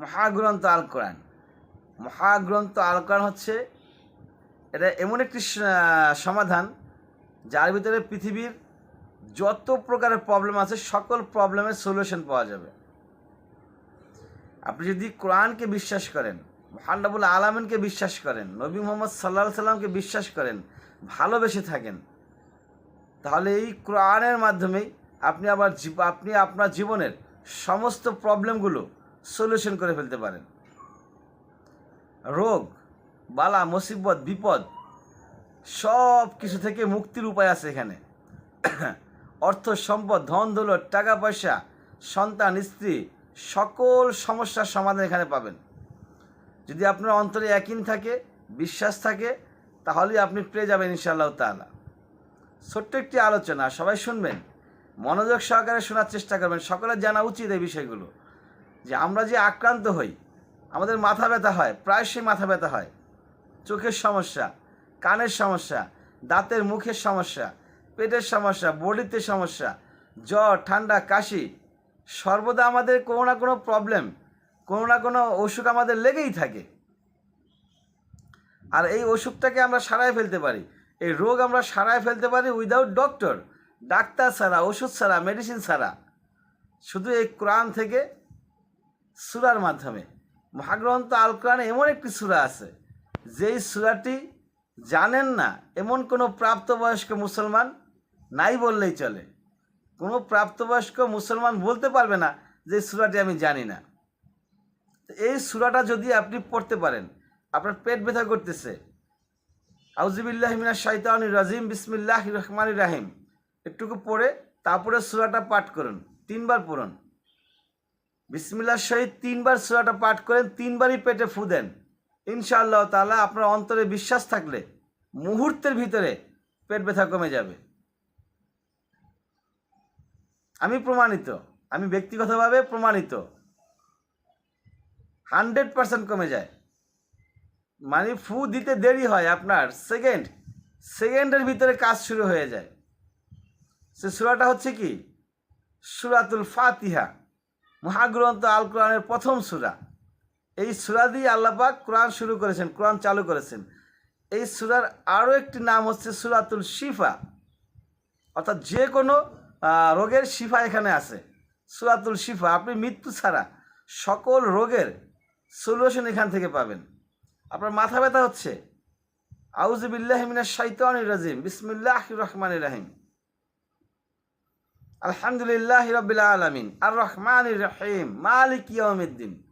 মহাগ্রন্থ আল কোরআন। মহাগ্রন্থ আল কোরআন হচ্ছে, এটা এমন একটি সমাধান যার ভিতরে পৃথিবীর যত প্রকারের প্রবলেম আছে, সকল প্রবলেমের সলিউশন পাওয়া যাবে। আপনি যদি কোরআনকে বিশ্বাস করেন মহানবুল আলমিনকে বিশ্বাস করেন, নবী মোহাম্মদ সাল্লাহ সাল্লামকে বিশ্বাস করেন, ভালোবেসে থাকেন, তাহলে এই কোরআনের মাধ্যমেই আপনি আবার আপনি আপনার জীবনের সমস্ত প্রবলেমগুলো সলিউশন করে ফেলতে পারেন। রোগ, বালা, মুসিবত, বিপদ সব কিছু থেকে মুক্তির উপায় আছে এখানে। অর্থ, সম্পদ, ধন, দৌলত, টাকা, পয়সা, সন্তান, স্ত্রী, সকল সমস্যার সমাধান এখানে পাবেন। যদি আপনার অন্তরে একইন থাকে, বিশ্বাস থাকে, তাহলেই আপনি পেয়ে যাবেন ইনশাআল্লাহ তাআলা। ছোট্ট একটি আলোচনা, সবাই শুনবেন। মনোযোগ সহকারে শোনার চেষ্টা করবেন। সকলের জানা উচিত এই বিষয়গুলো। যে আমরা যে আক্রান্ত হই, আমাদের মাথা ব্যথা হয়, প্রায়শই মাথা ব্যথা হয়। চোখের সমস্যা, কানের সমস্যা, দাঁতের মুখের সমস্যা, পেটের সমস্যা, বডিতে সমস্যা, জ্বর, ঠান্ডা, কাশি, সর্বদা আমাদের কোনো না কোনো প্রবলেম কোনো না কোনো অসুখ আমাদের লেগেই থাকে। আর এই অসুখটাকে আমরা সারায় ফেলতে পারি। এই রোগ আমরা সারায় ফেলতে পারি উইদাউট ডক্টর ডাক্তার ছাড়া, ওষুধ ছাড়া মেডিসিন ছাড়া। শুধু এই কোরআন থেকে সুরার মাধ্যমে। মহাগ্রন্থ আল কোরআনে এমন একটি সুরা আছে, যেই সুরাটি জানেন না এমন কোনো প্রাপ্তবয়স্ক মুসলমান নাই বললেই চলে। কোনো প্রাপ্তবয়স্ক মুসলমান বলতে পারবে না যে সুরাটি আমি জানি না। এই সুরাটা যদি আপনি পড়তে পারেন, আপনার পেট ব্যথা করতেছে আউজিবিল্লাহ মিনা রাজিম বিসমিল্লাহ রহমান রাহিম, একটুকু পড়ে তারপরে সুরাটা পাঠ করুন, তিনবার পড়ুন। বিসমিল্লার সহিত তিনবার সুরাটা পাঠ করেন, তিনবারই পেটে ফু দেন। ইনশাআল্লাহ তাআলা আপনার অন্তরে বিশ্বাস থাকলে মুহূর্তের ভিতরে পেট ব্যথা কমে যাবে। আমি প্রমাণিত, আমি ব্যক্তিগতভাবে প্রমাণিত। হান্ড্রেড পার্সেন্ট কমে যায়। মানে ফু দিতে দেরি হয় আপনার, সেকেন্ড, সেকেন্ডের ভিতরে কাজ শুরু হয়ে যায়। সে সুরাটা হচ্ছে কি? সুরাতুল ফাতিহা। মহাগ্রন্থ আল কোরআনের প্রথম সুরা। এই সুরা দিয়ে আল্লাপাক কোরআন শুরু করেছেন, কোরআন চালু করেছেন। এই সুরার আরও একটি নাম হচ্ছে সুরাতুল শিফা। অর্থাৎ যে কোনো রোগের শিফা এখানে আছে। সুরাতুল শিফা, আপনি মৃত্যু ছাড়া সকল রোগের সলিউশন এখান থেকে পাবেন। আপনার মাথা ব্যথা হচ্ছে? আউজবিল্লাহ মিনাশ শাইতানির রাজিম। বিসমিল্লাহ রহমান রাহিম। আলহামদুলিল্লাহ রবিল আলমিন। আর রহমান রহিম। মালিক ইয়াউমিদ্দিন।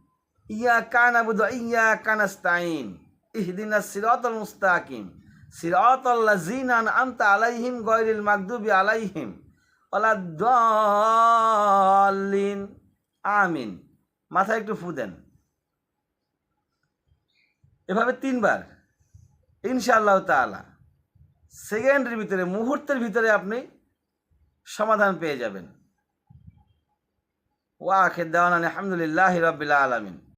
ইয়া কান আবুদ ইয়া কানাস্তাইন ইহদিনা সিরাতাল মুস্তাকিম। সিরাতাল লাযিনা আনতা আলাইহিম গায়রিল মাগদুবি আলাইহিম। ওয়ালাদ-দাল্লিন আমিন। মাথায় একটু ফু দেন। এভাবে তিনবার। ইনশাআল্লাহ তাআলা। সেকেন্ডের ভিতরে, মুহূর্তের ভিতরে আপনি সমাধান পেয়ে যাবেন। ওয়া আখির দাওয়ানা আলহামদুলিল্লাহ রাব্বিল আলামিন।